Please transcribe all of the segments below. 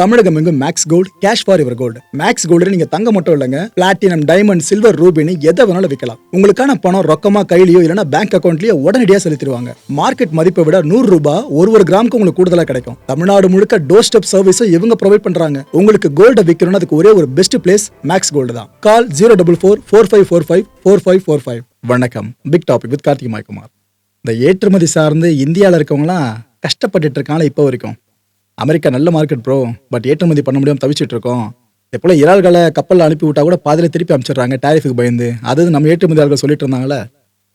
தமிழகம் எங்கும் Max Gold cash for இவர் gold Max Gold நீங்க தங்க மட்டும் இல்லைங்க. பிளாட்டினம் டைமண்ட் சில்வர் ரூபினி எதை வேணாலும் விற்கலாம் உங்களுக்கான பணம் ரொக்கமா கையிலயோ இல்லைன்னா பேங்க் அக்கௌண்ட்லயோ உடனடியாக செலுத்திடுவாங்க. மார்க்கெட் மதிப்பை விட நூறு ரூபாய் ஒரு ஒரு கிராமுக்கு உங்களுக்கு கூடுதலா கிடைக்கும். தமிழ்நாடு முழுக்க டோர் ஸ்டெப் சர்வீஸும் இவங்க ப்ரொவைட் பண்றாங்க. உங்களுக்கு கோல்ட விற்கணும்னு அதுக்கு ஒரே ஒரு பெஸ்ட் பிளேஸ் மேக்ஸ் கோல்டு தான். Call zero double four four five four five four five four five வணக்கம். Big topic with Karthik Maikumar. இந்த ஏற்றுமதி சார்ந்து இந்தியாவில் இருக்கவங்களாம் கஷ்டப்பட்டுட்டு இருக்காங்களா இப்போ வரைக்கும். அமெரிக்கா நல்ல மார்க்கெட் ப்ரோ பட் ஏற்றுமதி பண்ண முடியாமல் தவிச்சிட்டு இருக்கோம். எப்போல இறால்களை கப்பலில் அனுப்பி விட்டா கூட பாதியில் திருப்பி அனுப்பிச்சிடுறாங்க டேரிஃபுக்கு பயந்து. அது நம்ம ஏற்றுமதியாளர்கள் சொல்லிட்டு இருந்தாங்களே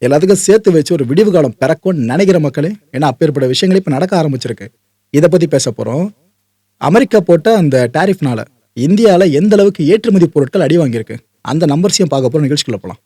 எல்லாத்துக்கும் சேர்த்து வச்சு ஒரு விடிவு காலம் பிறக்கும்னு நினைக்கிற மக்களே ஏன்னா அப்பேற்பட்ட விஷயங்கள் இப்போ நடக்க ஆரம்பிச்சிருக்கு. இதை பற்றி பேச போகிறோம் அமெரிக்கா போட்ட அந்த டேரிஃப்னால இந்தியாவில் எந்த அளவுக்கு ஏற்றுமதி பொருட்கள் அடி வாங்கியிருக்கு? அந்த நம்பர்ஸையும் பார்க்க போகிற நிகழ்ச்சிக்குள்ள போகலாம்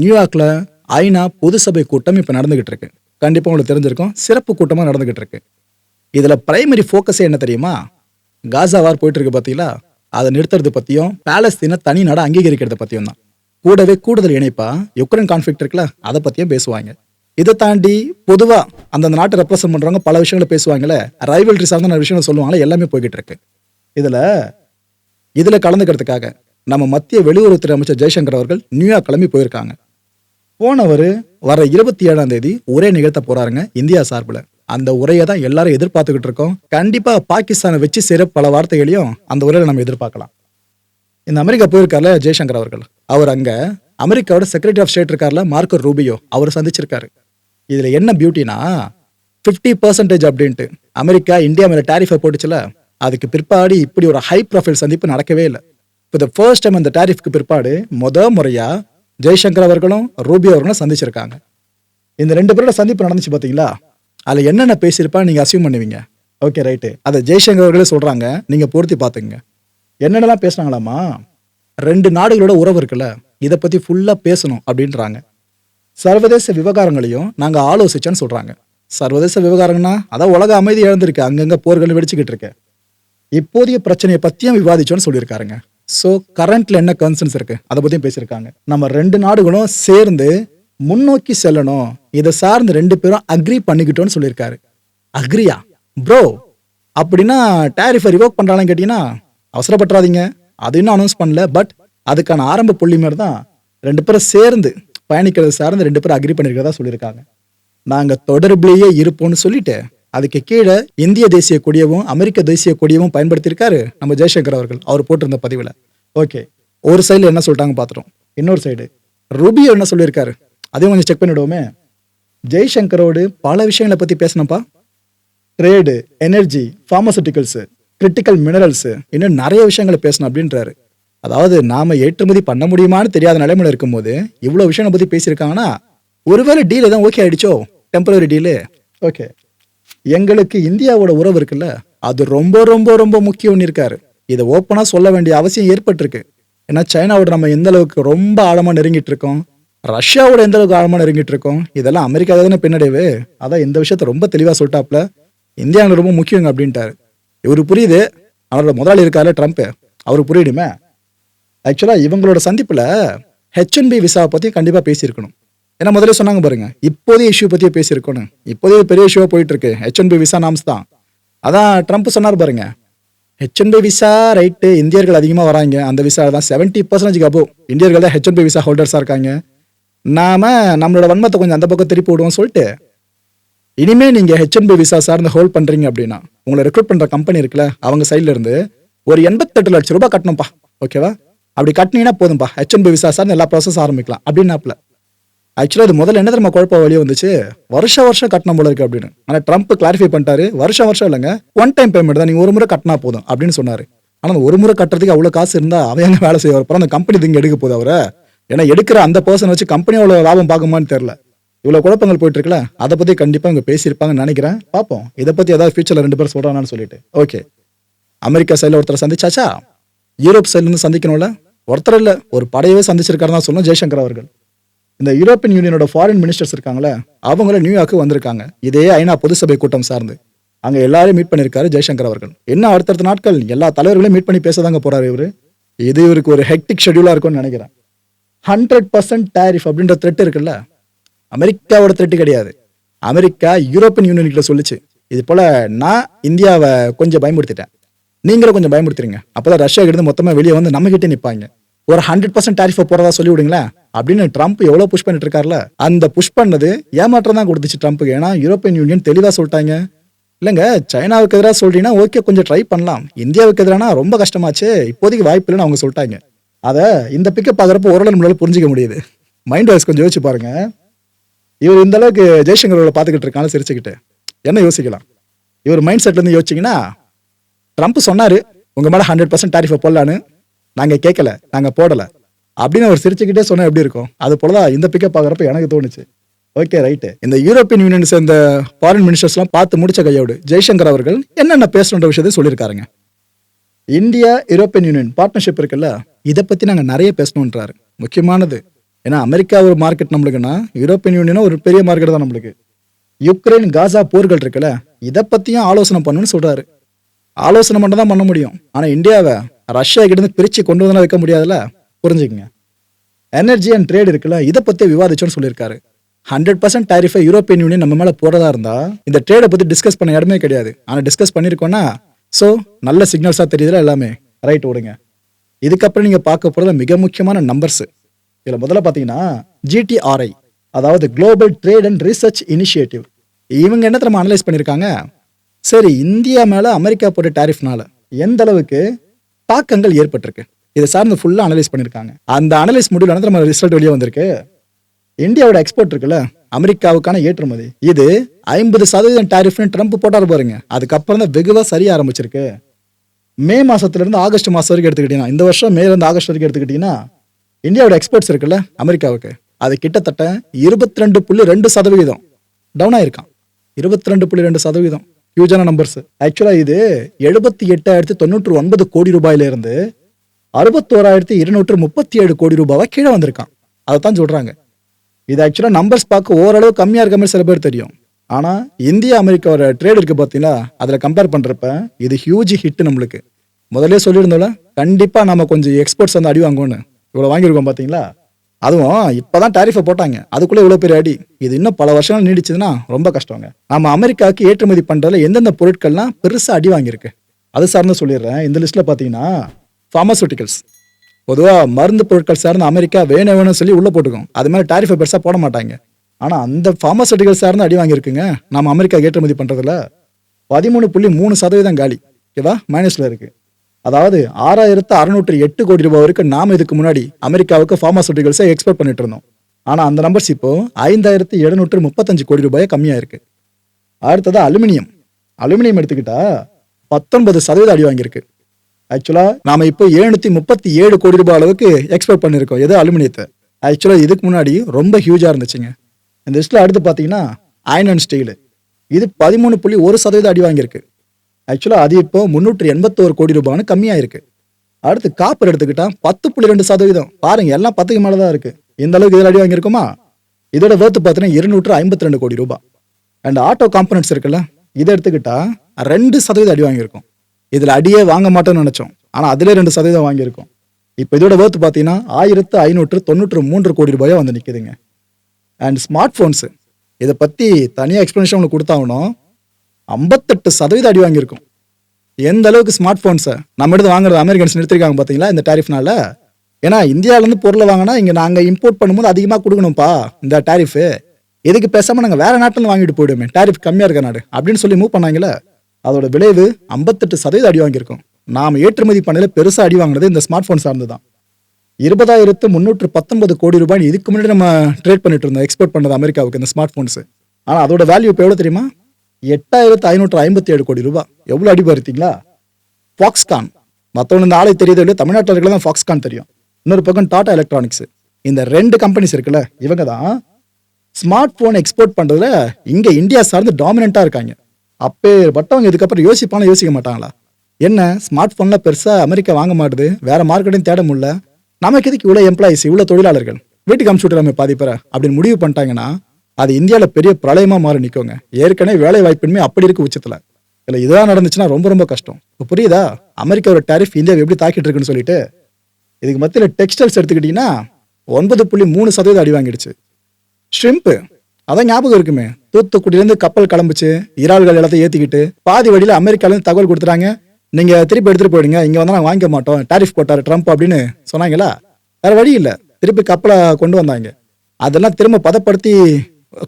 நியூயார்க்ல ஐநா பொது சபை கூட்டம் இப்போ நடந்துகிட்டு இருக்கு. கண்டிப்பாக உங்களுக்கு தெரிஞ்சிருக்கும். சிறப்பு கூட்டமாக நடந்துகிட்டு இருக்கு. இதில் பிரைமரி ஃபோக்கஸே என்ன தெரியுமா? காசா வார் போயிட்டு இருக்கு பார்த்தீங்களா அதை நிறுத்துறது பற்றியும் பேலஸ்தீனை தனி நாடு அங்கீகரிக்கிறத பற்றியும் தான். கூடவே கூடுதல் இணைப்பா யுக்ரைன் கான்ஃப்ளிக்ட் இருக்குல்ல அதை பற்றியும் பேசுவாங்க. இதை தாண்டி பொதுவாக அந்தந்த நாட்டை ரெப்ரசன்ட் பண்ணுறவங்க பல விஷயங்களை பேசுவாங்கல்ல ரைவல்ரி சார்ந்த விஷயங்கள் சொல்லுவாங்களே எல்லாமே போய்கிட்டு இருக்கு. இதில் இதில் கலந்துக்கிறதுக்காக நம்ம மத்திய வெளியுறவுத்துறை அமைச்சர் ஜெய்சங்கர் அவர்கள் நியூயார்க் கிளம்பி போயிருக்காங்க. போனவர் வர இருபத்தி ஏழாம் தேதி ஒரே நிகழ்த்த போறாருங்க இந்தியா சார்பில். அந்த உரையை தான் எல்லாரும் எதிர்பார்த்துக்கிட்டு இருக்கோம். கண்டிப்பா பாகிஸ்தானை வச்சு சேர பல வார்த்தைகளையும் அந்த உரையில நம்ம எதிர்பார்க்கலாம். இந்த அமெரிக்கா போயிருக்கார்ல ஜெய்சங்கர் அவர்கள். அவர் அங்க அமெரிக்காவோட செக்ரட்டரி ஆஃப் ஸ்டேட் இருக்கார்ல மார்க்கோ ரூபியோ அவர் சந்திச்சிருக்காரு. இதுல என்ன பியூட்டினா 50% பர்சன்டேஜ் அப்படின்ட்டு. அமெரிக்கா இந்தியா மேல டாரிஃபை போட்டுச்சுல அதுக்கு பிற்பாடு இப்படி ஒரு ஹை ப்ரொஃபைல் சந்திப்பு நடக்கவே இல்லை. இப்போ த ஃபர்ஸ்ட் டைம் அந்த டேரிஃப்க்கு பிற்பாடு முத முறையா ஜெய்சங்கர் அவர்களும் ரூபியோ அவர்களும் சந்திச்சிருக்காங்க. இந்த ரெண்டு பேரோட சந்திப்பு நடந்துச்சு பார்த்தீங்களா அதில் என்னென்ன பேசியிருப்பா நீங்கள் அசியூம் பண்ணுவீங்க. ஓகே ரைட்டு அதை ஜெய்சங்கர் அவர்களே சொல்கிறாங்க நீங்கள் பொருத்தி பார்த்துங்க என்னென்னலாம் பேசுனாங்களாமா ரெண்டு நாடுகளோட உறவு இருக்குல்ல இதை பற்றி ஃபுல்லாக பேசணும் அப்படின்றாங்க. சர்வதேச விவகாரங்களையும் நாங்கள் ஆலோசிச்சோன்னு சொல்கிறாங்க சர்வதேச விவகாரங்கள்னா அதான் உலக அமைதி இழந்திருக்கு. அங்கங்கே போர்கள் வெடிச்சுக்கிட்டு இருக்கு. இப்போதைய பிரச்சனையை பற்றியும் விவாதிச்சோன்னு சொல்லியிருக்காருங்க. ஸோ கரண்ட்ல என்ன கன்சர்ன்ஸ் இருக்கு? அதை பத்தியும் பேசியிருக்காங்க. நம்ம ரெண்டு நாடுகளும் சேர்ந்து முன்னோக்கி செல்லணும். இதை சார்ந்து ரெண்டு பேரும் அக்ரி பண்ணிக்கிட்டோம்னு சொல்லியிருக்காரு. அக்ரியா ப்ரோ அப்படின்னா டேரிஃபை ரிவோக் பண்றாங்கன்னு கேட்டீங்கன்னா அவசரப்பட்டுறாதீங்க. அது இன்னும் அனௌன்ஸ் பண்ணல. பட் அதுக்கான ஆரம்ப புள்ளி மாதிரி தான் ரெண்டு பேரும் சேர்ந்து பயணிக்கிறது சார்ந்து ரெண்டு பேரும் அக்ரி பண்ணிருக்கிறதா சொல்லியிருக்காங்க. நாங்கள் தொடர்பிலேயே இருப்போம்னு சொல்லிட்டு அதுக்கு கீழே இந்திய தேசிய கொடியவும் அமெரிக்க தேசிய கொடியவும் பயன்படுத்தியிருக்காரு நம்ம ஜெய்சங்கர் அவர்கள். அவர் போட்டிருந்த பதிவில். ஓகே. ஒரு சைடில் என்ன சொல்லிட்டாங்க பார்த்துட்டோம். இன்னொரு சைடு ரூபியோ என்ன சொல்லியிருக்காரு? அதையும் கொஞ்சம் செக் பண்ணிவிடுவோமே ஜெய்சங்கரோடு பல விஷயங்களை பற்றி பேசணும்ப்பா. Trade energy pharmaceuticals critical minerals இன்னும் நிறைய விஷயங்களை பேசணும் அப்படின்றாரு. அதாவது நாம் ஏற்றுமதி பண்ண முடியுமான்னு தெரியாத நிலைமையில இருக்கும்போது இவ்வளோ விஷயங்களை பற்றி பேசியிருக்காங்கன்னா ஒருவேளை டீல் எதுவும் ஓகே ஆகிடுச்சோ டெம்பரரி டீலு ஓகே. எங்களுக்கு இந்தியாவோட உறவு இருக்குல்ல அது ரொம்ப ரொம்ப ரொம்ப முக்கியம்னு இருக்காரு. இதை ஓப்பனாக சொல்ல வேண்டிய அவசியம் ஏற்பட்டிருக்கு. ஏன்னா சைனாவோட நம்ம எந்த அளவுக்கு ரொம்ப ஆழமாக நெருங்கிட்டு இருக்கோம் ரஷ்யாவோட எந்த அளவுக்கு ஆழமாக நெருங்கிட்டு இருக்கோம் இதெல்லாம் அமெரிக்கா தானே பின்னடைவு. அதான் இந்த விஷயத்த ரொம்ப தெளிவாக சொல்லிட்டாப்ல. இந்தியாவில் ரொம்ப முக்கியங்க அப்படின்ட்டாரு. இவர் புரியுது அவரோட முதலாளி இருக்காரு ட்ரம்ப் அவர் புரியுடுமே ஆக்சுவலாக இவங்களோட சந்திப்பில் ஹெச்என்பி விசாவை பற்றி கண்டிப்பாக பேசியிருக்கணும். ஏன்னா முதல்ல சொன்னாங்க பாருங்க இப்போதைய இஷ்யூ பத்தியே பேசியிருக்கணும் இப்போதைய பெரிய இஷ்யூவா போயிட்டு இருக்கு ஹெச்என்பி விசா நாம்ஸ் தான். அதான் ட்ரம்ப் சொன்னார் பாருங்க ஹெச்என்பி விசா ரைட்டு இந்தியர்கள் அதிகமாக வராங்க. அந்த விசா தான் செவன்ட்டி பர்சன்டேஜ் அபோவ் இந்தியர்கள் தான் ஹெச்என்பி விசா ஹோல்டர்ஸாக இருக்காங்க. நாம நம்மளோட வன்மத்தை கொஞ்சம் அந்த பக்கம் திருப்பி விடுவோம் சொல்லிட்டு இனிமே நீங்கள் ஹெச்என்பி விசா சார்ந்து ஹோல்ட் பண்ணுறீங்க அப்படின்னா உங்களை ரெக்ரூட் பண்ணுற கம்பெனி இருக்குல்ல அவங்க சைட்லேருந்து ஒரு எண்பத்தெட்டு லட்சம் ரூபாய் கட்டணும்ப்பா ஓகேவா அப்படி கட்டினீங்கன்னா போதும்பா. ஹெச்என்பி விசா சார்ந்து எல்லா ப்ராசஸ் ஆரம்பிக்கலாம். அப்படின்னாப்ல ஆக்சுவலாக அது முதல்ல என்ன தெரியுமா குழப்பம் வழியே வந்துச்சு? வருஷ வருஷம் கட்டணம் போல இருக்கு அப்படின்னு. ஆனால் ட்ரம்ப் கிளாரிஃபை பண்ணிட்டாரு. வருஷம் வருஷம் இல்லைங்க. ஒன் டைம் பேமெண்ட் தான். நீங்கள் ஒரு முறை கட்டினா போதும் அப்படின்னு சொன்னார். ஆனால் அந்த ஒரு முறை கட்டுறதுக்கு அவ்வளோ காசு இருந்தால் அவன் எங்க வேலை செய்வார்? அப்புறம் அந்த கம்பெனி திங்க எடுக்க போது அவரை? ஏன்னா எடுக்கிற அந்த பர்சன் வச்சு கம்பெனி அவ்வளோ லாபம் பார்க்குமான்னு தெரில இவ்வளோ குழப்பங்கள் போயிட்டு இருக்குல்ல? அதை பற்றி கண்டிப்பாக இங்க பேசியிருப்பாங்கன்னு நினைக்கிறேன். பார்ப்போம். இதை பற்றி ஏதாவது ஃபியூச்சரில் ரெண்டு பேரும் சொல்கிறானான்னு சொல்லிட்டு. ஓகே அமெரிக்கா சைடில் ஒருத்தர் சந்திச்சாச்சா? யூரோப் சைட்லேருந்து சந்திக்கணும்ல? ஒருத்தர் இல்லை. ஒரு படையவே சந்திச்சிருக்காருன்னு தான் சொல்லணும். ஜெய்சங்கர் அவர்கள். இந்த யூரோப்பியன் யூனியனோட ஃபாரின் மினிஸ்டர்ஸ் இருக்காங்களே அவங்கள நியூயார்க்கு வந்திருக்காங்க. இதே ஐநா பொதுசபை கூட்டம் சார்ந்து. அங்க எல்லாரையும் மீட் பண்ணிருக்காரு ஜெய்சங்கர் அவர்கள். என்ன அடுத்தடுத்த நாட்கள்? எல்லா தலைவர்களையும் மீட் பண்ணி பேசதாங்க போறாரு இவரு. இது இவருக்கு ஒரு ஹெக்டிக் ஷெட்யூலா இருக்கும்னு நினைக்கிறேன். ஹண்ட்ரட் பர்சன்ட் டேரிஃப் அப்படின்ற த்ரெட் இருக்குல்ல? அமெரிக்காவோட த்ரெட் கிடையாது. அமெரிக்கா யூரோப்பியன் யூனியன் சொல்லிச்சு. இது போல நான் இந்தியாவை கொஞ்சம் பயமுறுத்திட்டேன். நீங்களும் கொஞ்சம் பயன்படுத்துறீங்க அப்பதான் ரஷ்யா கிட்ட மொத்தமா வெளியே வந்து நம்ம கிட்டே நிப்பாங்க. ஒரு ஹண்ட்ரட் பர்சன்ட் டேரிஃபை போறதா சொல்லி விடுங்களேன் அப்படின்னு ட்ரம்ப் எவ்வளவு புஷ் பண்ணிட்டு இருக்காருல? அந்த புஷ் பண்ணது ஏமாற்றம் தான் கொடுத்துச்சு ட்ரம்ப்புக்கு ஏன்னா யூரோப்பியன் யூனியன் தெளிவா சொல்லிட்டாங்க. இல்லைங்க சைனாவுக்கு எதிராக சொல்றீங்கன்னா ஓகே கொஞ்சம் ட்ரை பண்ணலாம். இந்தியாவுக்கு எதிரானா ரொம்ப கஷ்டமாச்சு. இப்போதைக்கு வாய்ப்பு இல்லைன்னு அவங்க சொல்லிட்டாங்க. அதை இந்த பிக்கப் பார்க்குறப்ப ஓரளவு நம்மளால புரிஞ்சிக்க முடியுது. மைண்ட் வாய்ஸ் கொஞ்சம் யோசிச்சு பாருங்க. இவர் இந்த அளவுக்கு ஜெய்சங்கர் அவர்களை பார்த்துக்கிட்டு இருக்காங்க சிரிச்சுக்கிட்டு. என்ன யோசிக்கலாம்? இவர் மைண்ட் செட்ல இருந்து யோசிச்சிங்கன்னா ட்ரம்ப் சொன்னாரு உங்க மேல ஹண்ட்ரட் பர்சன்ட் டாரிஃபை போடலான்னு. நாங்கள் கேட்கல நாங்கள் போடலை. அப்படின்னு அவர் சிரிச்சுக்கிட்டே சொன்னால் எப்படி இருக்கும்? அது போலதான் இந்த பிக்கப் பார்க்குறப்ப எனக்கு தோணுச்சு. ஓகே ரைட்டு இந்த யூரோப்பியன் யூனியன் சேர்ந்த ஃபாரின் மினிஸ்டர்ஸ்லாம் பார்த்து முடிச்ச கையோடு ஜெய்சங்கர் அவர்கள் என்னென்ன பேசணுன்ற விஷயத்தை சொல்லியிருக்காருங்க. இந்தியா யூரோப்பியன் யூனியன் பார்ட்னர்ஷிப் இருக்குல்ல இதை பற்றி நாங்கள் நிறைய பேசணுன்றாரு முக்கியமானது ஏன்னா அமெரிக்கா ஒரு மார்க்கெட் நம்மளுக்குன்னா யூரோப்பியன் யூனியனும் ஒரு பெரிய மார்க்கெட் தான் நம்மளுக்கு. யுக்ரைன் காசா போர்கள் இருக்குல்ல இதை பற்றியும் ஆலோசனை பண்ணணும்னு சொல்கிறாரு ஆலோசனை மட்டும் தான் பண்ண முடியும். ஆனால் இந்தியாவை ரஷ்யா கிட்டேருந்து பிரித்து கொண்டு வந்து வைக்க முடியாதுல்ல? புரிஞ்சுக்கங்க. எனர்ஜி அண்ட் ட்ரேட் இருக்குல்ல இதை பற்றி விவாதிச்சோன்னு சொல்லியிருக்காரு. ஹண்ட்ரட் பர்சன்ட் டாரிஃபை யூரோப்பியன் யூனியன் நம்ம மேலே போகிறதா இருந்தா இந்த ட்ரேடை பற்றி டிஸ்கஸ் பண்ண இடமே கிடையாது. ஆனால் டிஸ்கஸ் பண்ணியிருக்கோன்னா ஸோ நல்ல சிக்னல்ஸாக தெரியுதுல எல்லாமே. ரைட் விடுங்க இதுக்கப்புறம் நீங்கள் பார்க்க போகிறத மிக முக்கியமான நம்பர்ஸ் இதில் முதல்ல பார்த்தீங்கன்னா ஜிடிஆர்ஐ அதாவது global trade and research initiative இவங்க என்ன நம்ம அனலைஸ் பண்ணியிருக்காங்க? சரி இந்தியா மேலே அமெரிக்கா போட்ட டாரிஃப்னால எந்த அளவுக்கு தாக்கங்கள் ஏற்பட்டிருக்கு? இதை சார்ந்து ஃபுல்லாக அனலைஸ் பண்ணியிருக்காங்க. அந்த அனலைஸ் முடிவில் என்ன நம்ம ரிசல்ட் வெளியே வந்திருக்கு. இந்தியாவோட எக்ஸ்போர்ட் இருக்குல்ல அமெரிக்காவுக்கான ஏற்றுமதி. இது ஐம்பது சதவீதம் டாரிஃப்னு ட்ரம்ப் போட்டார் பாருங்க. அதுக்கப்புறம் தான் வெகுவாக சரிய ஆரம்பிச்சிருக்கு. மே மாதத்துலேருந்து ஆகஸ்ட் மாதம் வரைக்கும் எடுத்துக்கிட்டீங்கன்னா இந்த வருஷம் மேலேருந்து ஆகஸ்ட் வரைக்கும் எடுத்துக்கிட்டீங்கன்னா இந்தியாவோட எக்ஸ்போர்ட்ஸ் இருக்குல்ல அமெரிக்காவுக்கு அது கிட்டத்தட்ட இருபத்தி ரெண்டு புள்ளி ரெண்டு சதவிகிதம் டவுன் ஆயிருக்கான் இருபத்தி ரெண்டு புள்ளி ரெண்டு சதவீதம். ஹியூஜான நம்பர்ஸ் ஆக்சுவலாக இது எழுபத்தி எட்டாயிரத்தி தொண்ணூற்று ஒன்பது கோடி ரூபாயிலிருந்து அறுபத்தோராயிரத்தி இருநூற்று முப்பத்தி ஏழு கோடி ரூபாவை கீழே வந்திருக்கான். அதை தான் சொல்கிறாங்க இது ஆக்சுவலாக நம்பர்ஸ் பார்க்க ஓரளவு கம்மியாக இருக்க மாதிரி சில பேர் தெரியும். ஆனால் இந்தியா அமெரிக்காவோட ட்ரேட் இருக்குது பார்த்தீங்களா? அதில் கம்பேர் பண்ணுறப்ப இது ஹியூஜ் ஹிட் நம்மளுக்கு. முதல்ல சொல்லியிருந்தோம்ல கண்டிப்பாக நம்ம கொஞ்சம் எக்ஸ்போர்ட்ஸ் வந்து அடி வாங்குவோம்னு. இவ்வளோ வாங்கியிருக்கோம் பார்த்தீங்களா? அதுவும் இப்போ தான் டாரிஃபை போட்டாங்க. அதுக்குள்ளே இவ்வளோ பெரிய அடி. இது இன்னும் பல வருஷங்கள் நீடிச்சதுன்னா ரொம்ப கஷ்டங்க. நம்ம அமெரிக்காவுக்கு ஏற்றுமதி பண்ணுறதுல எந்தெந்த பொருட்கள்லாம் பெருசாக அடி வாங்கியிருக்கு? அது சார்ந்து சொல்லிடுறேன். இந்த லிஸ்ட்டில் பார்த்தீங்கன்னா ஃபார்மசூட்டிக்கல்ஸ் பொதுவாக மருந்து பொருட்கள் சார்ந்த அமெரிக்கா வேணும் வேணும்னு சொல்லி உள்ளே போட்டுக்கும். அது மாதிரி டாரிஃபை பெருசாக போட மாட்டாங்க. ஆனால் அந்த ஃபார்மசூட்டிக்கல் சார்ந்து அடி வாங்கியிருக்குங்க. நம்ம அமெரிக்கா ஏற்றுமதி பண்ணுறதுல பதிமூணு புள்ளி மூணு சதவீதம் காலி. ஓகேவா மைனஸில் இருக்குது அதாவது ஆறாயிரத்து அறுநூற்று எட்டு கோடி ரூபாய் வரைக்கும் நாம் இதுக்கு முன்னாடி அமெரிக்காவுக்கு ஃபார்மாசூட்டிகல்ஸை எக்ஸ்போர்ட் பண்ணிட்டு இருந்தோம். ஆனால் அந்த நம்பர்ஸ் இப்போ ஐந்தாயிரத்து எழுநூற்று முப்பத்தஞ்சு கோடி ரூபாய் கம்மியாக இருக்கு அடுத்தது அலுமினியம். அலுமினியம் எடுத்துக்கிட்டால் பத்தொன்பது சதவீதம் அடி வாங்கியிருக்கு. ஆக்சுவலாக நாம் இப்போ எழுநூற்றி முப்பத்தி ஏழு கோடி ரூபாய் அளவுக்கு எக்ஸ்போர்ட் பண்ணியிருக்கோம். எது? அலுமினியத்தை. ஆக்சுவலாக இதுக்கு முன்னாடி ரொம்ப ஹியூஜாக இருந்துச்சுங்க. இந்த லிஸ்ட்டில் அடுத்து பார்த்தீங்கன்னா அயன் அண்ட் ஸ்டீலு இது பதிமூணு புள்ளி ஒரு சதவீதம் அடி வாங்கியிருக்கு. ஆக்சுவலாக அது இப்போ முந்நூற்றி எண்பத்தோரு கோடி ரூபான்னு கம்மியாக இருக்குது அடுத்து காப்பர் எடுத்துக்கிட்டால் பத்து புள்ளி ரெண்டு சதவீதம். பாருங்கள் எல்லாம் பத்துக்கு மேலே தான் இருக்குது இந்த அளவுக்கு இதில் அடி வாங்கியிருக்குமா? இதோட வேர்த்து பார்த்தீங்கன்னா இருநூற்று ஐம்பத்தி ரெண்டு கோடி ரூபாய். அண்ட் ஆட்டோ காம்பனன்ட்ஸ் இருக்குல்ல இதை எடுத்துக்கிட்டால் ரெண்டு சதவீதம் அடி வாங்கியிருக்கோம். இதில் அடியே வாங்க மாட்டோம்னு நினச்சோம். ஆனால் அதிலே ரெண்டு சதவீதம் வாங்கியிருக்கோம். இப்போ இதோட வேர்த்து பார்த்தீங்கன்னா ஆயிரத்து ஐநூற்று தொண்ணூற்று மூன்று கோடி ரூபாயா வந்து நிற்குதுங்க அண்ட் ஸ்மார்ட் ஃபோன்ஸு இதை பற்றி தனியாக எக்ஸ்ப்ளனேஷன் உங்களுக்கு கொடுத்தாகணும் ஐம்பத்தெட்டு சதவீதம் அடி வாங்கியிருக்கும். எந்த அளவுக்கு ஸ்மார்ட் ஃபோன்ஸை நம்ம எடுத்து வாங்குறது அமெரிக்கன்ஸ் நிறுத்திருக்காங்க பார்த்தீங்களா இந்த டேரிஃப்னால ஏன்னா இந்தியாவிலேருந்து பொருளை வாங்கினா இங்கே நாங்கள் இம்போர்ட் பண்ணும்போது அதிகமாக கொடுக்கணும்ப்பா இந்த டாரிஃபு எதுக்கு பேசாமல் நாங்கள் வேறு நாட்டில் வாங்கிட்டு போயிடுவோமே டேரிஃப் கம்மியாக இருக்க நாடு அப்படின்னு சொல்லி மூவ் பண்ணாங்களே அதோட விளைவு ஐம்பத்தெட்டு சதவீதம் அடி வாங்கியிருக்கோம். நாம் ஏற்றுமதி பண்ணையில் பெருசாக அடி வாங்கினது இந்த ஸ்மார்ட் ஃபோன் சார்ந்து தான் இருபதாயிரத்து முந்நூற்று பத்தொன்பது கோடி ரூபாய் இதுக்கு முன்னாடி நம்ம ட்ரேட் பண்ணிட்டு இருந்தோம் எக்ஸ்போர்ட் பண்ணது அமெரிக்காவுக்கு இந்த ஸ்மார்ட் ஃபோன்ஸ் ஆனால் அதோட வேல்யூ இப்போ எவ்வளோ தெரியுமா? எட்டாயிரத்து ஐநூற்று ஐம்பத்தி ஏழு கோடி ரூபாய் எவ்வளோ அடி பார்த்தீங்களா ஃபாக்ஸ்கான் மற்றவங்க இந்த ஆலை தெரியுது இல்லையோ தமிழ்நாட்டில் தான் ஃபாக்ஸ்கான் தெரியும். இன்னொரு பக்கம் டாடா எலக்ட்ரானிக்ஸ் இந்த ரெண்டு கம்பெனிஸ் இருக்குல்ல இவங்க தான் ஸ்மார்ட் ஃபோன் எக்ஸ்போர்ட் பண்ணுறதுல இங்கே இந்தியா சார்ந்து டாமினண்ட்டாக இருக்காங்க. அப்பேற்பட்டவங்க இதுக்கப்புறம் யோசிப்பானா யோசிக்க மாட்டாங்களா? என்ன ஸ்மார்ட் ஃபோனில் பெருசாக அமெரிக்கா வாங்க மாட்டுது வேற மார்க்கெட்டையும் தேட முடியல. நமக்கு எதுக்கு இவ்வளோ எம்ப்ளாயிஸ் இவ்வளோ தொழிலாளர்கள்? வீட்டுக்கு அமுச்சு பாதிப்பற அப்படின்னு முடிவு பண்ணிட்டாங்கன்னா அது இந்தியாவில் பெரிய பிரளயமாக மாறி நிற்குங்க ஏற்கனவே வேலை வாய்ப்பின்மை அப்படி இருக்கு உச்சத்தில். இல்லை இதெல்லாம் நடந்துச்சுன்னா ரொம்ப ரொம்ப கஷ்டம். இப்போ புரியுதா? அமெரிக்காவோட டேரிஃப் இந்தியாவை எப்படி தாக்கிட்டு இருக்குன்னு சொல்லிட்டு இதுக்கு மத்தியில் டெக்ஸ்டைல்ஸ் எடுத்துக்கிட்டிங்கன்னா ஒன்பது புள்ளி மூணு சதவீதம் அடி வாங்கிடுச்சு. ஷ்ரிம்ப்பு அதான் ஞாபகம் இருக்குமே. தூத்துக்குடியிலேருந்து கப்பல் கிளம்புச்சு. இறால்கள் எல்லாத்தையும் ஏற்றிக்கிட்டு பாதி வழியில் அமெரிக்காலேருந்து தகவல் கொடுத்துட்டாங்க. நீங்கள் திருப்பி எடுத்துகிட்டு போயிடுங்க. இங்கே வந்து நாங்கள் வாங்கிக்க மாட்டோம். டாரிஃப் போட்டார் ட்ரம்ப் அப்படின்னு சொன்னாங்களா? வேறு வழி இல்லை. திருப்பி கப்பலை கொண்டு வந்தாங்க. அதெல்லாம் திரும்ப பதப்படுத்தி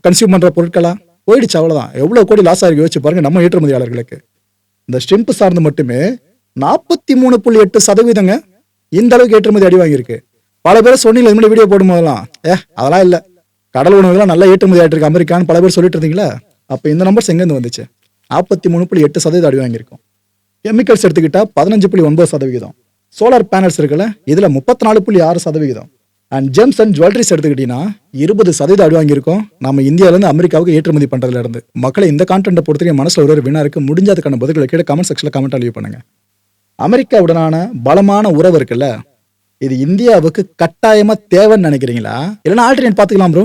கன்சியூம் பண்ணுற பொருட்களா? போயிடுச்சு அவ்வளோதான் எவ்வளோ கோடி லாஸ் ஆகி யோசிச்சு பாருங்க நம்ம ஏற்றுமதியாளர்களுக்கு. இந்த ஸ்டிம்ப் சார்ந்து மட்டுமே நாற்பத்தி மூணு புள்ளி எட்டு சதவீதங்க இந்த அளவுக்கு ஏற்றுமதி அடி வாங்கியிருக்கு. பல பேர் சொன்னீங்க இது மாதிரி வீடியோ போடும் போதெல்லாம் ஏ அதெல்லாம் இல்லை. கடல் உணவுகள்லாம் நல்லா ஏற்றுமதி ஆகிட்டு இருக்கு அமெரிக்கான்னு பல பேர் சொல்லிட்டு இருந்தீங்களா? அப்போ இந்த நம்பர்ஸ் எங்கேருந்து வந்துச்சு? நாற்பத்தி மூணு புள்ளி எட்டு சதவீதம் அடி வாங்கியிருக்கும் கெமிக்கல்ஸ் எடுத்துக்கிட்டால் பதினஞ்சு புள்ளி ஒன்பது சதவிகிதம். சோலார் பேனல்ஸ் இருக்குல்ல இதில் முப்பத்தி நாலு புள்ளி ஆறு சதவிகிதம். அண்ட் ஜெம்ஸ் அண்ட் ஜுவல்லரிஸ் எடுத்துக்கிட்டீங்கன்னா இருபது சதவீதம் அடி வாங்கியிருக்கோம் நம்ம இந்தியாவிலேருந்து அமெரிக்காவுக்கு ஏற்றுமதி பண்ணுறதுலேருந்து மக்களை இந்த கான்டென்ட்டை பொறுத்தவரைக்கும் மனசில் ஒரு ஒரு வினா இருக்குது முடிஞ்சதுக்கான பதில்களை கீழே கமெண்ட் செக்ஷனில் கமெண்ட் அழிவு பண்ணுங்க. அமெரிக்காவுடனான பலமான உறவு இருக்குல்ல இது இந்தியாவுக்கு கட்டாயமாக தேவைன்னு நினைக்கிறீங்களா? இல்லைன்னா ஆல்டர்னேட் பார்த்துக்கலாம் ப்ரோ